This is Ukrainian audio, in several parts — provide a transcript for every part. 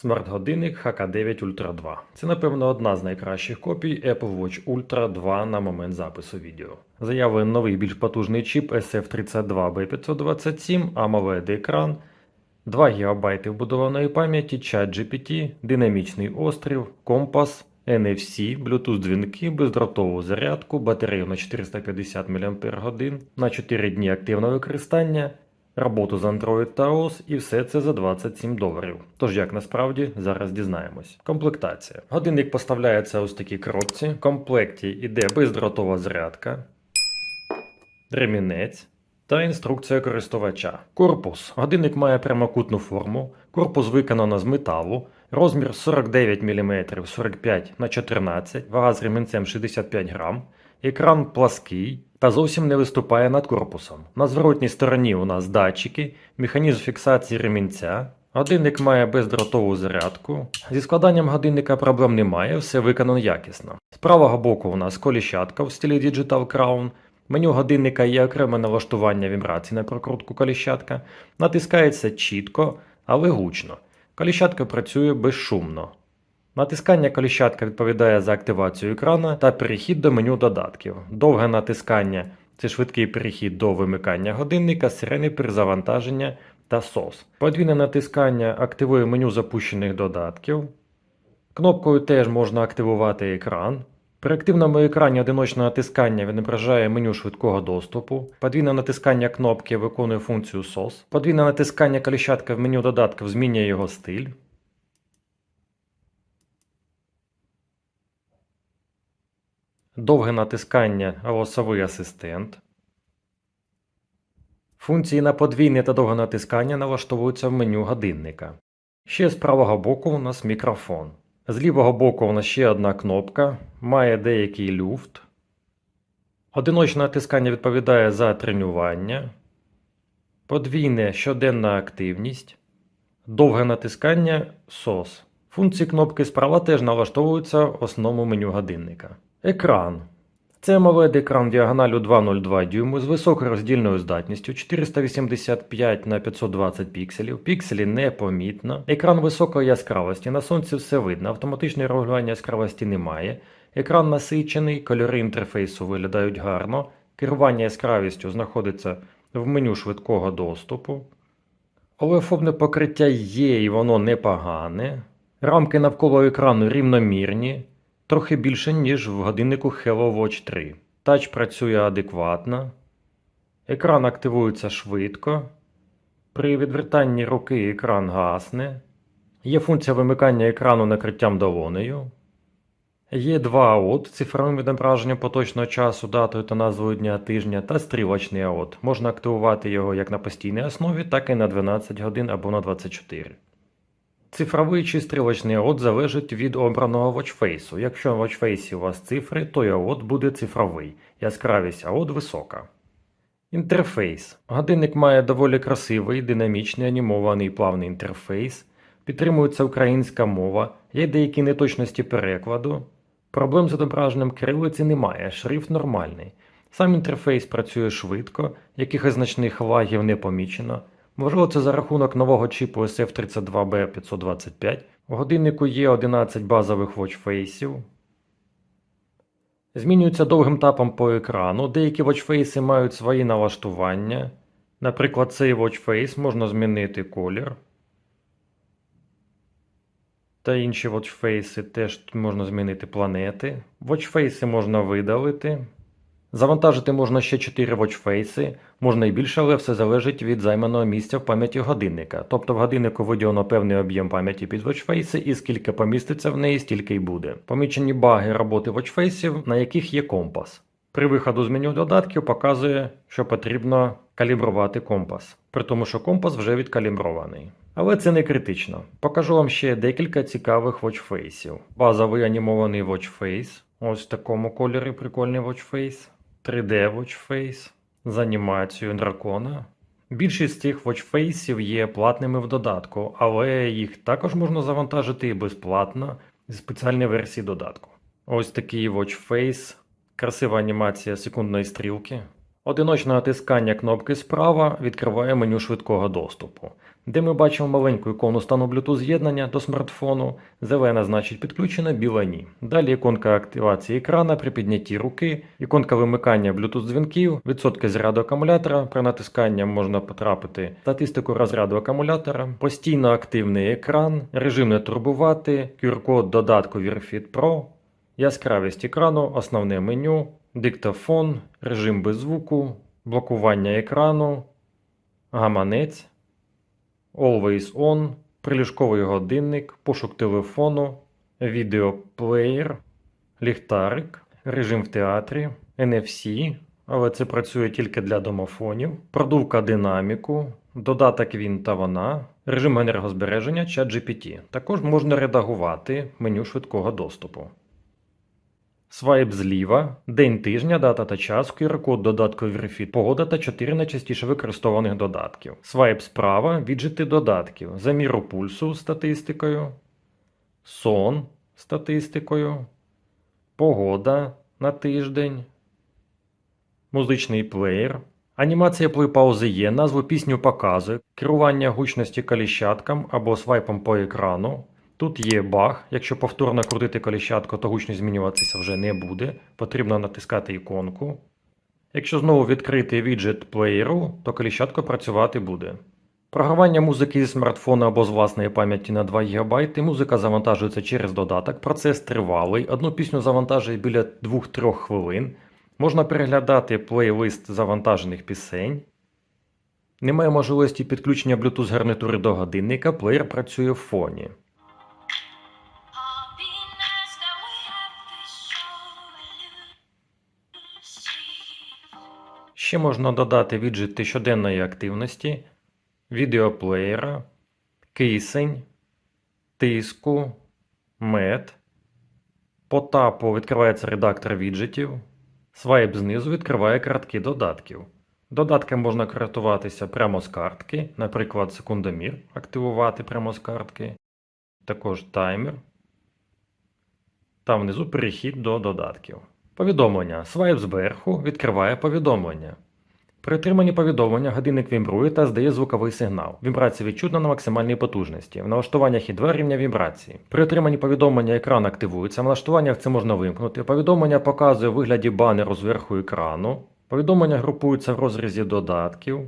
Смарт-годинник HK9 Ultra 2. Це, напевно, одна з найкращих копій Apple Watch Ultra 2 на момент запису відео. Заявлений новий більш потужний чіп SF32B527, AMOLED екран, 2 ГБ вбудованої пам'яті, чат GPT, динамічний острів, компас, NFC, Bluetooth дзвінки, бездротову зарядку, батарею на 450 мАч, на 4 дні активного використання, роботу з Android та iOS і все це за 27 доларів. Тож як насправді зараз дізнаємось. Комплектація. Годинник поставляється ось такій коробці. В комплекті йде бездротова зарядка, ремінець та інструкція користувача. Корпус. Годинник має прямокутну форму. Корпус виконано з металу. Розмір 49 мм 45 на 14, вага з ремінцем 65 грам. Екран плаский та зовсім не виступає над корпусом. На зворотній стороні у нас датчики, механізм фіксації ремінця. Годинник має бездротову зарядку. Зі складанням годинника проблем немає, все виконано якісно. З правого боку у нас коліщатка в стилі Digital Crown. Меню годинника є окреме налаштування вібрацій на прокрутку коліщатка. Натискається чітко, але гучно. Коліщатка працює безшумно. Натискання коліщатка відповідає за активацію екрана та перехід до меню додатків. Довге натискання це швидкий перехід до вимикання годинника, сирени перезавантаження та SOS. Подвійне натискання активує меню запущених додатків. Кнопкою теж можна активувати екран. При активному екрані одиночне натискання відображає меню швидкого доступу. Подвійне натискання кнопки виконує функцію SOS. Подвійне натискання коліщатка в меню додатків змінює його стиль. Довге натискання голосовий асистент. Функції на подвійне та довге натискання налаштовуються в меню годинника. Ще з правого боку у нас мікрофон. З лівого боку у нас ще одна кнопка, має деякий люфт. Одиночне натискання відповідає за тренування. Подвійне щоденна активність. Довге натискання SOS. Функції кнопки справа теж налаштовуються в основному меню годинника. Екран. Це AMOLED екран діагоналю 2,02 дюйму з високою роздільною здатністю 485 на 520 пікселів. Пікселі непомітно. Екран високої яскравості. На сонці все видно. Автоматичне регулювання яскравості немає. Екран насичений, кольори інтерфейсу виглядають гарно. Керування яскравістю знаходиться в меню швидкого доступу. Олефобне покриття є і воно непогане. Рамки навколо екрану рівномірні, трохи більше, ніж в годиннику Hello Watch 3. Тач працює адекватно. Екран активується швидко. При відвертанні руки екран гасне. Є функція вимикання екрану накриттям долонею. Є два АОТ цифровим відображенням поточного часу, датою та назвою дня тижня та стрілочний АОТ. Можна активувати його як на постійній основі, так і на 12 годин або на 24. Цифровий чи стрілочний АОТ залежить від обраного watchface. Якщо в watchface у вас цифри, то і АОТ буде цифровий. Яскравість АОТ висока. Інтерфейс. Годинник має доволі красивий, динамічний, анімований плавний інтерфейс. Підтримується українська мова, є деякі неточності перекладу. Проблем з відображенням кирилиці немає, шрифт нормальний. Сам інтерфейс працює швидко, якихось значних лагів не помічено. Можливо, це за рахунок нового чіпу SF32B525. У годиннику є 11 базових watchfaceів. Змінюється довгим тапом по екрану. Деякі watchface мають свої налаштування. Наприклад, цей watchface можна змінити колір. Та інші watchface теж можна змінити планети. Watchface можна видалити. Завантажити можна ще 4 watchface, можна і більше, але все залежить від займаного місця в пам'яті годинника. Тобто в годиннику виділено певний об'єм пам'яті під watchface, і скільки поміститься в неї, стільки й буде. Помічені баги роботи watchface, на яких є компас. При виходу з меню додатків показує, що потрібно калібрувати компас, при тому, що компас вже відкалібрований. Але це не критично. Покажу вам ще декілька цікавих watchfaceів. Базовий анімований watchface. Ось в такому кольорі прикольний watchface. 3D watchface з анімацією дракона. Більшість цих watchfaceів є платними в додатку, але їх також можна завантажити і безплатно зі спеціальної версії додатку. Ось такий watchface, красива анімація секундної стрілки. Одиночне натискання кнопки справа відкриває меню швидкого доступу. Де ми бачимо маленьку ікону стану Bluetooth з'єднання до смартфону. Зелена значить підключено, біла ні. Далі іконка активації екрана при піднятті руки, іконка вимикання Bluetooth дзвінків, відсотки заряду акумулятора. При натисканні можна потрапити статистику розряду акумулятора, постійно активний екран, режим не турбувати, QR-код додатку VirFit Pro, яскравість екрану, основне меню, диктофон, режим без звуку, блокування екрану, гаманець. Always On, приліжковий годинник, пошук телефону, відеоплеєр, ліхтарик, режим в театрі, NFC, але це працює тільки для домофонів, продувка динаміку, додаток він та вона, режим енергозбереження ChatGPT. Також можна редагувати меню швидкого доступу. Свайп зліва, день тижня, дата та час, QR-код додатку Verifit, погода та 4 найчастіше використованих додатків. Свайп справа, віджити додатків, заміру пульсу статистикою, сон статистикою, погода на тиждень, музичний плеєр. Анімація плей-паузи є, назву пісню показує, керування гучності коліщаткам або свайпом по екрану. Тут є баг, якщо повторно крутити коліщатку, то гучність змінюватися вже не буде. Потрібно натискати іконку. Якщо знову відкрити віджит плеєру, то коліщатко працювати буде. Програвання музики зі смартфона або з власної пам'яті на 2 ГБ, музика завантажується через додаток. Процес тривалий. Одну пісню завантажує біля 2-3 хвилин. Можна переглядати плейлист завантажених пісень. Немає можливості підключення Bluetooth гарнитури до годинника, плеєр працює в фоні. Ще можна додати віджити щоденної активності, відеоплеєра, кисень, тиску, мед. По тапу відкривається редактор віджитів. Свайп знизу відкриває картки додатків. Додатки можна користуватися прямо з картки, наприклад, секундомір активувати прямо з картки, також таймер. Там внизу перехід до додатків. Повідомлення. Свайп зверху відкриває повідомлення. При отриманні повідомлення годинник вібрує та здає звуковий сигнал. Вібрація відчутна на максимальній потужності. В налаштуваннях є два рівня вібрації. При отриманні повідомлення екран активується. В налаштуваннях це можна вимкнути. Повідомлення показує у вигляді банеру зверху екрану. Повідомлення групуються в розрізі додатків.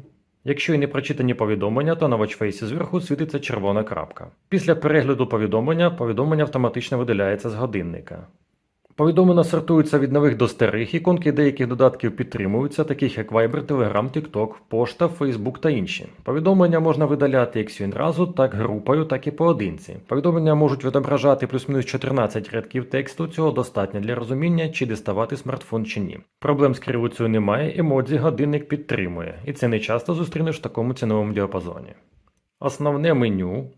Якщо і не прочитані повідомлення, то на watchface зверху світиться червона крапка. Після перегляду повідомлення, повідомлення автоматично видаляється з годинника. Повідомлення сортуються від нових до старих, іконки деяких додатків підтримуються, таких як Viber, Telegram, TikTok, Пошта, Facebook та інші. Повідомлення можна видаляти як відразу, так групою, так і поодинці. Повідомлення можуть відображати плюс-мінус 14 рядків тексту, цього достатньо для розуміння, чи діставати смартфон чи ні. Проблем з кривицею немає, емодзі годинник підтримує, і це не часто зустрінеш в такому ціновому діапазоні. Основне меню.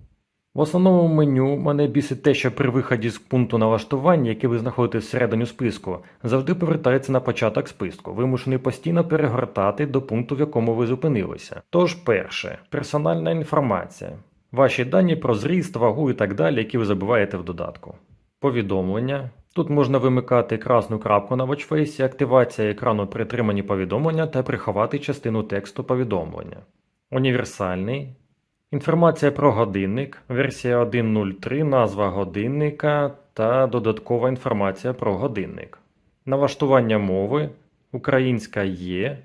В основному меню мене бісить те, що при виході з пункту налаштування, який ви знаходите всередині списку, завжди повертається на початок списку. Вимушений постійно перегортати до пункту, в якому ви зупинилися. Тож, перше, персональна інформація. Ваші дані про зріст, вагу і так далі, які ви забуваєте в додатку. Повідомлення. Тут можна вимикати красну крапку на watchface, активація екрану при отриманні повідомлення та приховати частину тексту повідомлення. Універсальний. Інформація про годинник, версія 1.03, назва годинника та додаткова інформація про годинник. Налаштування мови Українська є.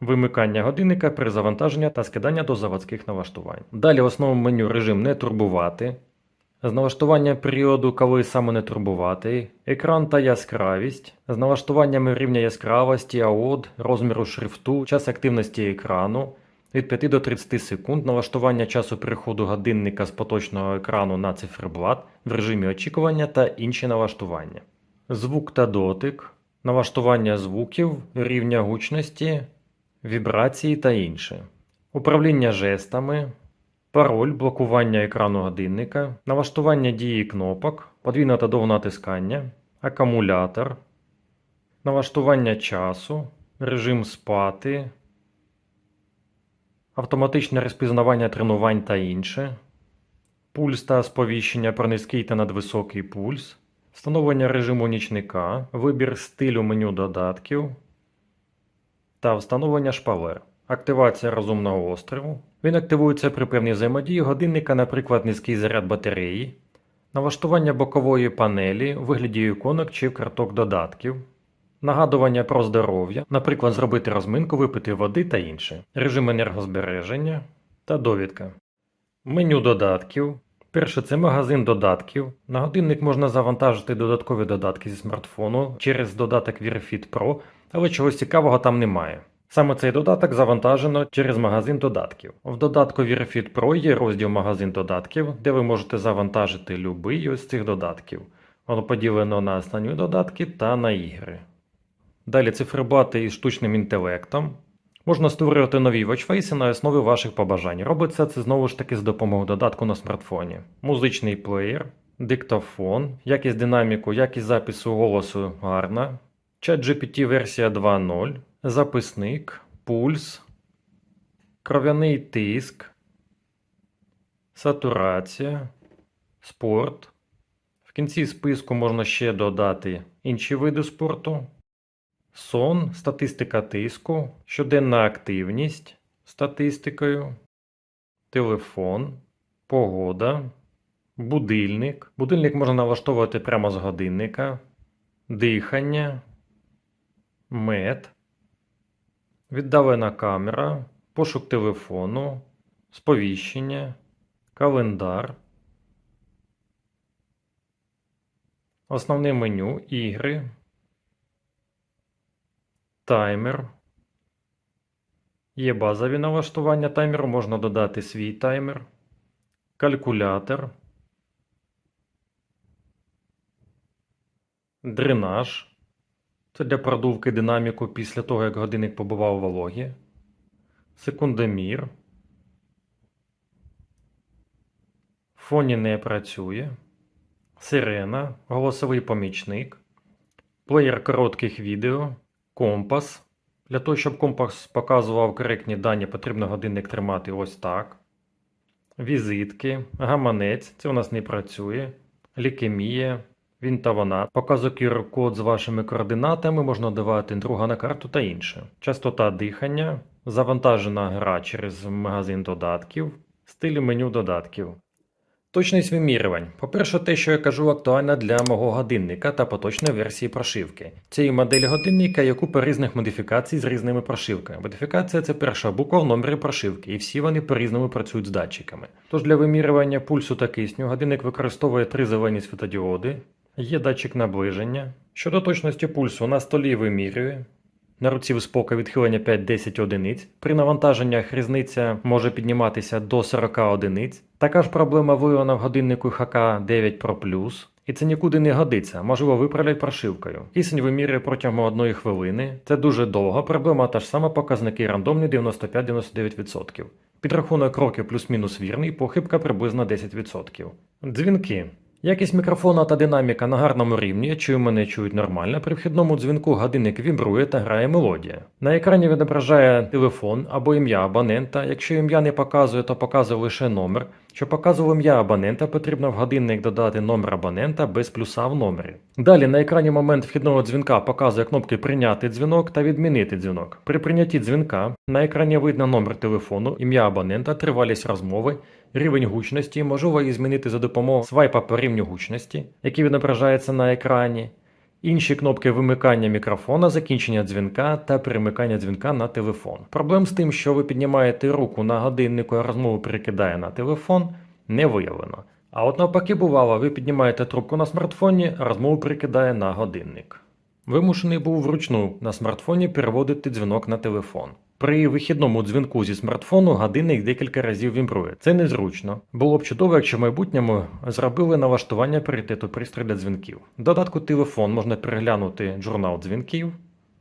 Вимикання годинника при завантаженні та скидання до заводських налаштувань. Далі в основному меню режим не турбувати. З налаштування періоду, коли саме не турбувати, екран та яскравість, з налаштуваннями рівня яскравості, AOD, розміру шрифту, час активності екрану, від 5 до 30 секунд налаштування часу переходу годинника з поточного екрану на циферблат в режимі очікування та інші налаштування. Звук та дотик, налаштування звуків, рівня гучності, вібрації та інше. Управління жестами, пароль, блокування екрану годинника, налаштування дії кнопок, подвійне та довге натискання, акумулятор, налаштування часу, режим спати, автоматичне розпізнавання тренувань та інше, пульс та сповіщення про низький та надвисокий пульс, встановлення режиму нічника, вибір стилю меню додатків. Та встановлення шпалер. Активація розумного острову. Він активується при певній взаємодії годинника, наприклад, низький заряд батареї, налаштування бокової панелі у вигляді іконок чи карток додатків, нагадування про здоров'я, наприклад, зробити розминку, випити води та інше, режим енергозбереження та довідка. Меню додатків. Перше це магазин додатків. На годинник можна завантажити додаткові додатки зі смартфону через додаток VeriFit Pro, але чогось цікавого там немає. Саме цей додаток завантажено через магазин додатків. В додатку VeriFit Pro є розділ магазин додатків, де ви можете завантажити любий із цих додатків. Воно поділено на основні додатки та на ігри. Далі циферблати із штучним інтелектом. Можна створювати нові watchface на основі ваших побажань. Робиться це знову ж таки з допомогою додатку на смартфоні. Музичний плеєр, диктофон, якість динаміку, якість запису голосу гарна. ChatGPT версія 2.0, записник, пульс, кров'яний тиск, сатурація, спорт. В кінці списку можна ще додати інші види спорту. Сон, статистика тиску, щоденна активність статистикою, телефон, погода, будильник. Будильник можна налаштовувати прямо з годинника, дихання, мед, віддалена камера, пошук телефону, сповіщення, календар. Основне меню ігри. Таймер. Є базові налаштування таймеру, можна додати свій таймер. Калькулятор. Дренаж. Це для продувки динаміку після того, як годинник побував вологі. Секундомір. Фоні не працює. Сирена. Голосовий помічник. Плеєр коротких відео. Компас. Для того, щоб компас показував коректні дані, потрібно годинник тримати ось так. Візитки, гаманець, це у нас не працює. Лікемія, він. Показує QR-код з вашими координатами, можна давати друга на карту та інше. Частота дихання, завантажена гра через магазин додатків, стилі меню додатків. Точність вимірювань. По-перше, те, що я кажу, актуально для мого годинника та поточної версії прошивки. Цієї моделі годинника є купа різних модифікацій з різними прошивками. Модифікація це перша буква в номері прошивки, і всі вони по-різному працюють з датчиками. Тож для вимірювання пульсу та кисню годинник використовує три зелені світодіоди, є датчик наближення. Щодо точності пульсу, на столі вимірює. На руці в спока відхилення 5-10 одиниць. При навантаженнях різниця може підніматися до 40 одиниць. Така ж проблема виявлена в годиннику HK 9 Pro І це нікуди не годиться, можливо, виправлять прошивкою. Кисень вимірює протягом одної хвилини. Це дуже довго. Проблема та ж сама, показники рандомні 95-99%. Підрахунок кроків плюс-мінус вірний, похибка приблизно 10%. Дзвінки. Якість мікрофона та динаміка на гарному рівні, чую мене чують нормально. При вхідному дзвінку годинник вібрує та грає мелодія. На екрані відображає телефон або ім'я абонента. Якщо ім'я не показує, то показує лише номер. Щоб показував ім'я абонента, потрібно в годинник додати номер абонента без плюса в номері. Далі на екрані момент вхідного дзвінка показує кнопки Прийняти дзвінок та відмінити дзвінок. При прийнятті дзвінка на екрані видно номер телефону, ім'я абонента, тривалість розмови, рівень гучності, можливо її змінити за допомогою свайпа по рівню гучності, який відображається на екрані. Інші кнопки вимикання мікрофона, закінчення дзвінка та перемикання дзвінка на телефон. Проблем з тим, що ви піднімаєте руку на годиннику, а розмову перекидає на телефон, не виявлено. А от навпаки бувало, ви піднімаєте трубку на смартфоні, розмову перекидає на годинник. Вимушений був вручну на смартфоні переводити дзвінок на телефон. При вихідному дзвінку зі смартфону годинник декілька разів вібрує. Це незручно. Було б чудово, якщо в майбутньому зробили налаштування пріоритету пристрій для дзвінків. В додатку телефон можна переглянути журнал дзвінків,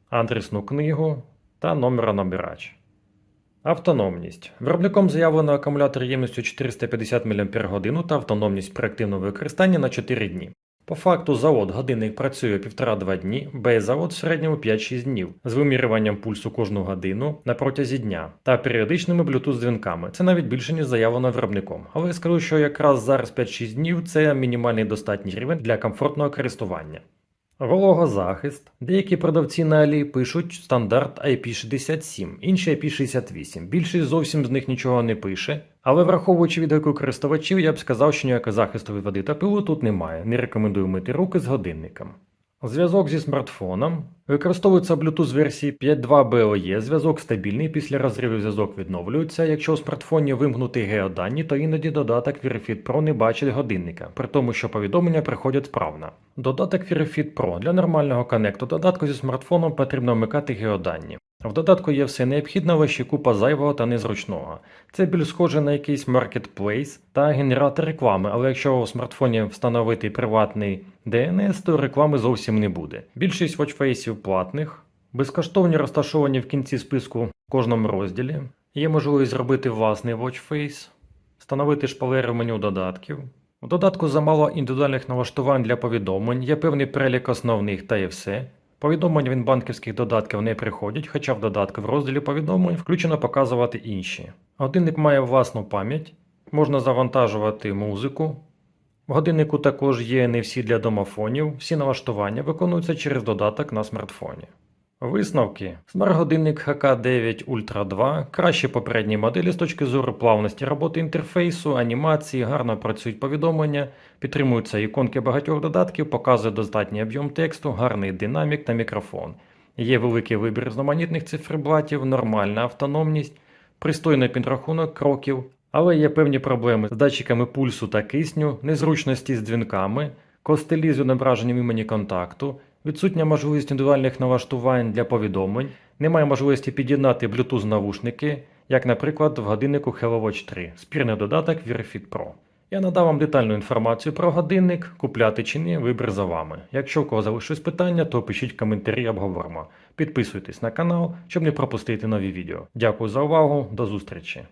адресну книгу та номера набирач. Автономність. Виробником заявлено акумулятор ємністю 450 мАч та автономність при активному використанні на 4 дні. По факту завод годинник працює 1,5-2 дні, завод в середньому 5-6 днів з вимірюванням пульсу кожну годину на протязі дня та періодичними Bluetooth дзвінками. Це навіть більше ніж заявлено виробником. Але я скажу, що якраз зараз 5-6 днів це мінімальний достатній рівень для комфортного користування. Вологозахист. Деякі продавці на Алі пишуть стандарт IP67, інші IP68. Більшість зовсім з них нічого не пише. Але враховуючи відгуки користувачів, я б сказав, що ніякого захисту від води та пилу тут немає. Не рекомендую мити руки з годинником. Зв'язок зі смартфоном. Використовується Bluetooth версії 5.2 BOE. Зв'язок стабільний, після розриву зв'язок відновлюється. Якщо у смартфоні вимкнути геодані, то іноді додаток Verifit Pro не бачить годинника, при тому, що повідомлення приходять справно. Додаток Verifit Pro для нормального коннекту додатку зі смартфоном потрібно вмикати геодані. В додатку є все необхідне, ще купа зайвого та незручного. Це більш схоже на якийсь маркетплейс та генератор реклами, але якщо у смартфоні встановити приватний DNS, то реклами зовсім не буде. Більшість watchfaceів платних, безкоштовні розташовані в кінці списку в кожному розділі. Є можливість зробити власний watchface, встановити шпалери в меню додатків. У додатку замало індивідуальних налаштувань для повідомлень, є певний перелік основних та і все. Повідомлення від банківських додатків не приходять, хоча в додатку в розділі повідомлень включено показувати інші. Годинник має власну пам'ять, можна завантажувати музику. В годиннику також є NFC для домофонів, всі налаштування виконуються через додаток на смартфоні. Висновки: смарт-годинник HK9 Ultra 2 краще попередньої моделі з точки зору плавності роботи інтерфейсу, анімації, гарно працюють повідомлення, підтримуються іконки багатьох додатків, показує достатній об'єм тексту, гарний динамік та мікрофон. Є великий вибір різноманітних циферблатів, нормальна автономність, пристойний підрахунок кроків, але є певні проблеми з датчиками пульсу та кисню, незручності з дзвінками, костелі з відображенням імені контакту, відсутня можливість індивідуальних налаштувань для повідомлень, немає можливості під'єднати Bluetooth навушники, як, наприклад, в годиннику Hello Watch 3, спірний додаток Verifit Pro. Я надав вам детальну інформацію про годинник, купляти чи ні, вибір за вами. Якщо у кого залишились питання, то пишіть коментарі, обговоримо. Підписуйтесь на канал, щоб не пропустити нові відео. Дякую за увагу, до зустрічі!